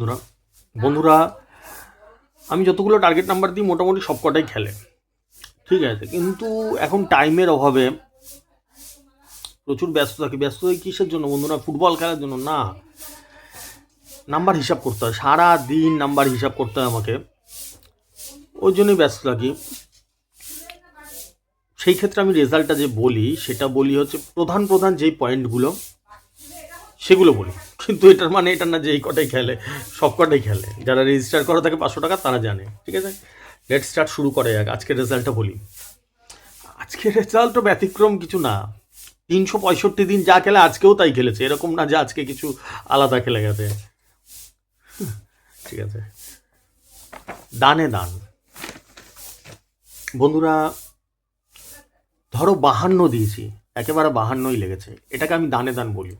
বন্ধুরা বন্ধুরা আমি যতগুলো টার্গেট নাম্বার দিই মোটামুটি সব কটাই খেলে। ঠিক আছে কিন্তু এখন টাইমের অভাবে প্রচুর ব্যস্ত থাকি। ব্যস্ত থাকি কিসের জন্য বন্ধুরা? ফুটবল খেলার জন্য। না নাম্বার হিসাব করতে হয়। সারা দিন নাম্বার হিসাব করতে হয় আমাকে। ওই জন্যই ব্যস্ত থাকি। সেই ক্ষেত্রে আমি রেজাল্টটা যে বলি সেটা বলি হচ্ছে প্রধান প্রধান যেই পয়েন্টগুলো সেগুলো বলি। কিন্তু এটার মানে এটা না যে এই কটাই খেলে, সব কটাই খেলে। যারা রেজিস্টার করা থাকে পাঁচশো টাকা, তারা জানে, ঠিক আছে? লেট স্টার্ট শুরু করে যাক আজকের রেজাল্টটা বলি। আজকের রেজাল্ট তো ব্যতিক্রম কিছু না। তিনশো পঁয়ষট্টি দিন যা খেলে আজকেও তাই খেলেছে। এরকম না যে আজকে কিছু আলাদা খেলে গেছে। ঠিক আছে? দানে দান। বন্ধুরা, ধরো বাহান্ন দিয়েছি, একেবারে বাহান্নই লেগেছে। এটাকে আমি দানে দান বলি।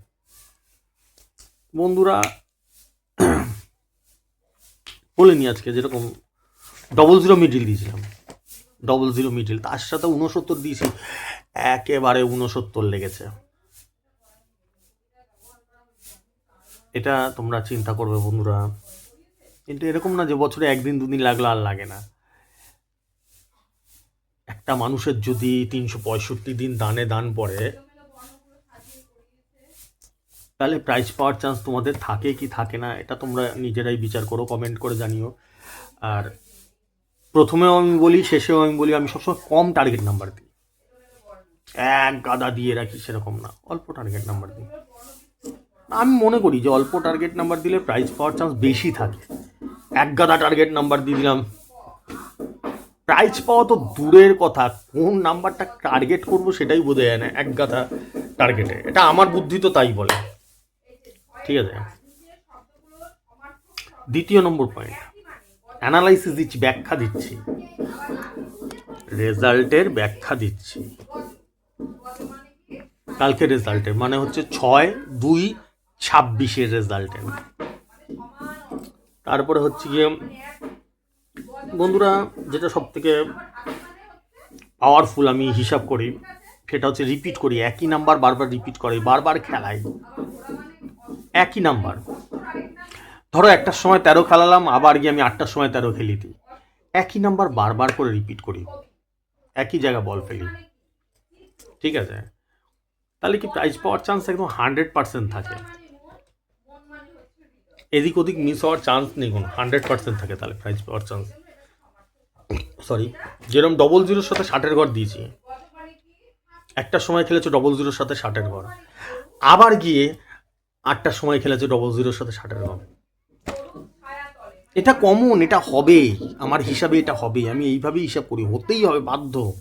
বন্ধুরা বলিনি আজকে যেরকম ডবল জিরো মিডিল দিয়েছিলাম। ডবল জিরো মিডিল তার সাথে উনসত্তর দিয়েছি, একেবারে উনসত্তর লেগেছে। এটা তোমরা চিন্তা করবে বন্ধুরা, কিন্তু এরকম না যে বছরে একদিন, দুদিন লাগল আর লাগে না। একটা মানুষের যদি তিনশো পঁয়ষট্টি দিন দানে দান পড়ে তাহলে প্রাইজ পাওয়ার চান্স তোমাদের থাকে কি থাকে না, এটা তোমরা নিজেরাই বিচার করো কমেন্ট করে জানিও। আর প্রথমেও আমি বলি, শেষেও আমি বলি, আমি সবসময় কম টার্গেট নাম্বার দিই। এক গাদা দিয়ে রাখি সেরকম না, অল্প টার্গেট নাম্বার দিই। আমি মনে করি যে অল্প টার্গেট নাম্বার দিলে প্রাইজ পাওয়ার চান্স বেশি থাকে। এক গাদা টার্গেট নাম্বার দিয়ে দিলাম। প্রাইজ পাওয়া তো দূরের কথা, কোন নাম্বারটা টার্গেট করব সেটাই বোঝা যায় না, এক গাদা টার্গেটে এটা আমার বুদ্ধি তো তাই বলে। ঠিক আছে? দ্বিতীয় নম্বর পয়েন্ট অ্যানালাইসিস দিচ্ছি, ব্যাখ্যা দিচ্ছি। রেজাল্টের ব্যাখ্যা দিচ্ছি। কালকে রেজাল্টের মানে হচ্ছে ছয় দুই ছাব্বিশের রেজাল্টের তারপরে হচ্ছে গিয়ে, বন্ধুরা, যেটা সব থেকে পাওয়ারফুল আমি হিসাব করি, সেটা হচ্ছে রিপিট করি, একই নাম্বার বারবার রিপিট করে বারবার খেলাই। একই নাম্বার। ধরো একটার সময় তেরো খেলালাম, আবার গিয়ে আমি আটটার সময় তেরো খেলি দিই। একই নাম্বার বারবার করে রিপিট করি। একই জায়গা বল ফেলি। ঠিক আছে? তাহলে কি প্রাইজ পাওয়ার চান্স একদম হান্ড্রেড পার্সেন্ট থাকে। এদিক ওদিক মিস হওয়ার চান্স নেই কোনো। হান্ড্রেড পার্সেন্ট থাকে তাহলে প্রাইজ পাওয়ার চান্স সরি যেরকম ডবল জিরোর সাথে ষাটের ঘর দিয়েছি। একটার সময় খেলেছে ডবল জিরোর সাথে ষাটের ঘর। আবার গিয়ে আটটার সময় খেলেছে ডবল জিরোর সাথে ষাটের ঘর এটা কমন এটা হবে। আমার হিসাবে এটা হবে। আমি এইভাবেই হিসাব করি। হতেই হবে, বাধ্য।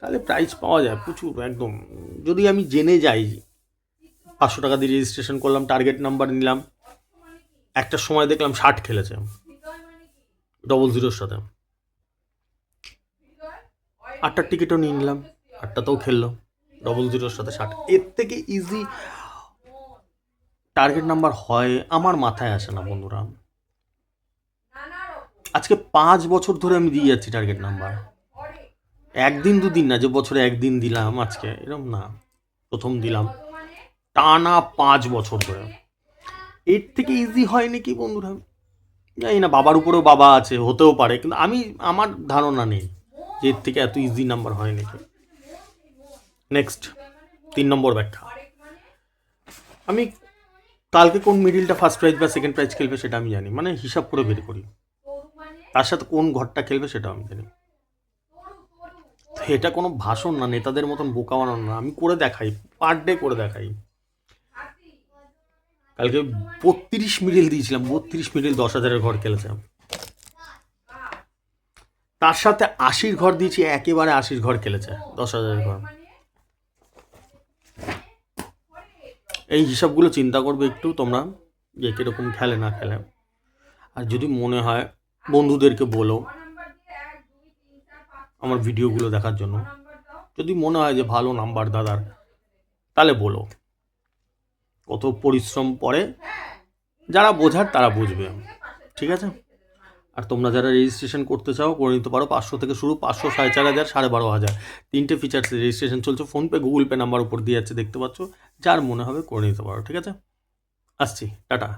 তাহলে প্রাইজ পাওয়া যায় প্রচুর, একদম। যদি আমি জেনে যাই, পাঁচশো টাকা দিয়ে রেজিস্ট্রেশন করলাম টার্গেট নাম্বার নিলাম একটা সময় দেখলাম ষাট খেলেছে। ডবল জিরোর সাথে। আটটার টিকিটও নিয়ে নিলাম। আটটাতেও খেললো। ডবল জিরোর সাথে ষাট। এর থেকে ইজি টার্গেট নাম্বার হয় আমার মাথায় আসে না, বন্ধুরা। আজকে পাঁচ বছর ধরে আমি দিয়ে যাচ্ছি টার্গেট নাম্বার একদিন দুদিন না, যে বছরে একদিন দিলাম আজকে এরকম না। প্রথম দিলাম। টানা পাঁচ বছর ধরে। এর থেকে ইজি হয় নাকি, বন্ধুরা? জানি না, বাবার উপরেও বাবা আছে, হতেও পারে, কিন্তু আমি, আমার ধারণা নেই যে এর থেকে এত ইজি নাম্বার হয় নাকি। নেক্সট তিন নম্বর ব্যাখ্যা আমি কালকে কোন মিডিলটা ফার্স্ট প্রাইজ বা সেকেন্ড প্রাইজ খেলবে সেটা আমি জানি। মানে হিসাব করে বের করি। তার সাথে কোন ঘরটা খেলবে সেটাও আমি জানি। এটা কোনো ভাষণ না, নেতাদের মতন বোকা বানানো না। আমি করে দেখাই পার ডে করে দেখাই। কালকে বত্রিশ মিডিল দিয়েছিলাম, বত্রিশ মিডিল দশ হাজারের ঘর খেলেছিলাম। তার সাথে আশির ঘর দিয়েছি, একেবারে আশির ঘর খেলেছে, দশ হাজারের ঘর। এই হিসাবগুলো চিন্তা করবে একটু তোমরা, যে কীরকম খেলে না খেলে। আর যদি মনে হয় বন্ধুদেরকে বলো আমার ভিডিওগুলো দেখার জন্য। যদি মনে হয় যে ভালো নাম্বার দাদার, তাহলে বলো। কত পরিশ্রম পরে, যারা বোঝার তারা বুঝবে। ঠিক আছে? আর তোমরা যারা রেজিস্ট্রেশন করতে চাও, করে নিতে পারো পাঁচশো থেকে শুরু, পাঁচশো সাড়ে চার হাজার, সাড়ে বারো হাজার। তিনটে ফিচার্স রেজিস্ট্রেশন চলছে। ফোনপে গুগল পে নাম্বার উপর দিয়ে যাচ্ছে দেখতে পাচ্ছ। যার মনে হবে করে নিতে পারো, ঠিক আছে? আসছি, টাটা।